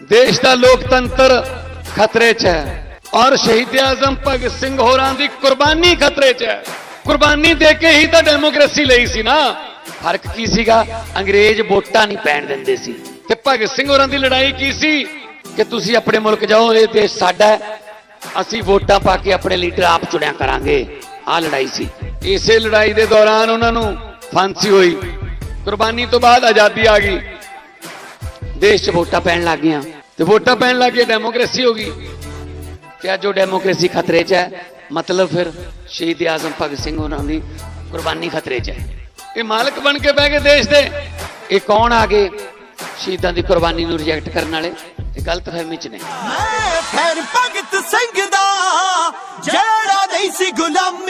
ਦੇਸ਼ ਦਾ ਲੋਕਤੰਤਰ ਖਤਰੇ 'ਚ ਹੈ ਔਰ ਸ਼ਹੀਦ ਆਜ਼ਮ ਭਗਤ ਸਿੰਘ ਹੋਰਾਂ ਦੀ ਕੁਰਬਾਨੀ ਖਤਰੇ 'ਚ ਹੈ ਕੁਰਬਾਨੀ ਦੇ ਕੇ ਹੀ ਤਾਂ ਡੈਮੋਕ੍ਰੇਸੀ ਲਈ ਸੀ ਨਾ ਫ਼ਰਕ ਕੀ ਸੀਗਾ ਅੰਗਰੇਜ਼ ਵੋਟਾਂ ਨਹੀਂ ਪੈਣ ਦਿੰਦੇ ਸੀ ਤੇ ਭਗਤ ਸਿੰਘ ਹੋਰਾਂ ਦੀ ਲੜਾਈ ਕੀ ਸੀ ਕਿ ਤੁਸੀਂ ਆਪਣੇ ਮੁਲਕ ਜਾਓ ਇਹ ਦੇਸ਼ ਸਾਡਾ ਅਸੀਂ ਵੋਟਾਂ ਪਾ ਕੇ ਆਪਣੇ ਲੀਡਰ ਆਪ ਚੁਣਿਆ ਕਰਾਂਗੇ ਆਹ ਲੜਾਈ ਸੀ ਇਸੇ ਲੜਾਈ ਦੇ ਦੌਰਾਨ ਉਹਨਾਂ ਨੂੰ ਫਾਂਸੀ ਹੋਈ ਕੁਰਬਾਨੀ ਤੋਂ ਬਾਅਦ ਆਜ਼ਾਦੀ ਆ ਗਈ ਦੇਸ਼ 'ਚ ਵੋਟਾਂ ਪੈਣ ਲੱਗ ਗਈਆਂ। ਤੇ ਵੋਟਾਂ ਪੈਣ ਲੱਗ ਗਏ ਡੈਮੋਕ੍ਰੇਸੀ ਹੋ ਗਈ। ਤੇ ਅੱਜ ਉਹ ਡੈਮੋਕ੍ਰੇਸੀ ਖਤਰੇ 'ਚ ਹੈ। ਮਤਲਬ ਫਿਰ ਸ਼ਹੀਦ ਆਜ਼ਮ ਭਗਤ ਸਿੰਘ ਉਹਨਾਂ ਦੀ ਕੁਰਬਾਨੀ ਖਤਰੇ 'ਚ ਹੈ। ਇਹ ਮਾਲਕ ਬਣ ਕੇ ਬਹਿ ਗਏ ਦੇਸ਼ ਦੇ। ਇਹ ਕੌਣ ਆ ਗਏ ਸ਼ਹੀਦਾਂ ਦੀ ਕੁਰਬਾਨੀ ਨੂੰ ਰਿਜੈਕਟ ਕਰਨ ਵਾਲੇ? ਇਹ ਗਲਤ ਫਹਿਮੀ 'ਚ ਨੇ। ਮੈਂ ਫਿਰ ਭਗਤ ਸਿੰਘ ਦਾ, ਜਿਹੜਾ ਨਹੀਂ ਸੀ ਗੁਲਾਮੀ